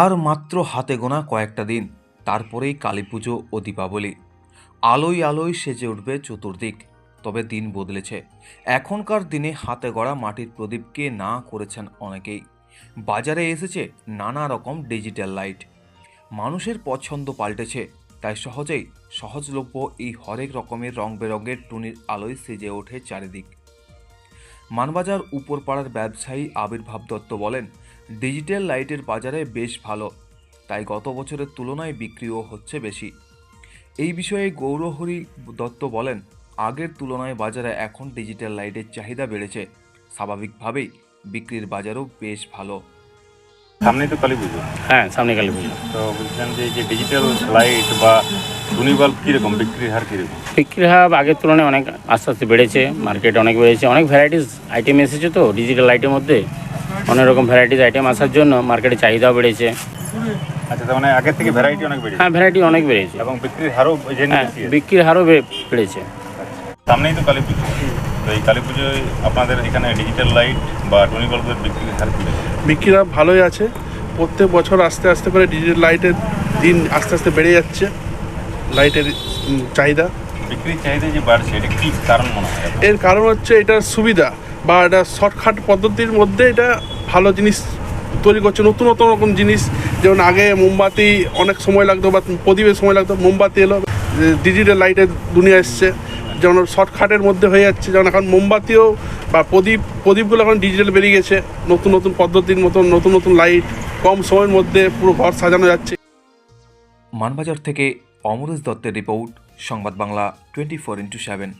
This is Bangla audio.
আর মাত্র হাতে গোনা কয়েকটা দিন, তারপরেই কালী পুজো ও দীপাবলি। আলোয় আলোয় সেজে উঠবে চতুর্দিক, তবে দিন বদলেছে। এখনকার দিনে হাতে গড়া মাটির প্রদীপকে না করেছেন অনেকেই। বাজারে এসেছে নানা রকম ডিজিটাল লাইট। মানুষের পছন্দ পাল্টেছে, তাই সহজেই সহজলভ্য এই হরেক রকমের রং বেরঙের টুনির আলোয় সেজে ওঠে চারিদিক। মানবাজার উপরপাড়ার ব্যবসায়ী আবির্ভাব দত্ত বলেন ডিজিটাল লাইটের বাজারে বেশ ভালো। তাই গত বছরের তুলনায় বিক্রিও হচ্ছে বেশি। এই বিষয়ে গৌরহরি দত্ত বলেন আগের তুলনায় বাজারে এখন ডিজিটাল লাইটের চাহিদা বেড়েছে। স্বাভাবিকভাবেই বিক্রির বাজারও বেশ ভালো। সামনেই তো কালী পুজো। হ্যাঁ সামনে কালী পুজো। তো বলছিলাম যে যে ডিজিটাল লাইট বা টুনি বাল্ব কীরকম? বিক্রির হার কীরকম? বিক্রির হার আগের তুলনায় অনেক আস্তে আস্তে বেড়েছে মার্কেট অনেক বেড়েছে অনেক ভ্যারাইটিস আইটেম এসেছে তো ডিজিটাল লাইটের মধ্যে। অনেক রকম ভ্যারাইটিস আইটেম আসার জন্য মার্কেটে চাহিদাও বেড়েছে। আচ্ছা তার মানে আগের থেকে ভ্যারাইটি অনেক বেড়েছে? হ্যাঁ ভ্যারাইটি অনেক বেড়েছে। এবং বিক্রির হারও হ্যাঁ। বিক্রির হারও বে- বেড়েছে। সামনেই তো কালী পুজো। তো এই কালী পুজোয় আপনাদের এখানে ডিজিটাল লাইট বা টুনি বাল্বের বিক্রির হার? ভালোই আছে। প্রত্যেক বছর আস্তে আস্তে করে ডিজিটাল লাইটের দিন আস্তে আস্তে বেড়ে যাচ্ছে। লাইটের চাহিদা। বিক্রির চাহিদা যে বাড়ছে এটা কী কারণ মনে হয়? এর কারণ হচ্ছে এটার সুবিধা বা এটা শর্টকাট পদ্ধতির মধ্যে এটা ভালো জিনিস তৈরি করছে নতুন নতুন রকম জিনিস। যেমন আগে মোমবাতি অনেক সময় লাগতো বা প্রদীপের সময় লাগতো মোমবাতি এলো ডিজিটাল লাইটের দুনিয়া এসছে। যেমন শর্টকাটের মধ্যে হয়ে যাচ্ছে যেমন এখন মোমবাতিও বা প্রদীপ প্রদীপগুলো এখন ডিজিটাল বেরিয়ে গেছে নতুন নতুন পদ্ধতির মতন নতুন নতুন লাইট কম সময়ের মধ্যে পুরো ঘর সাজানো যাচ্ছে। মানবাজার থেকে অমরেশ দত্তের রিপোর্ট সংবাদ Bangla twenty four into seven.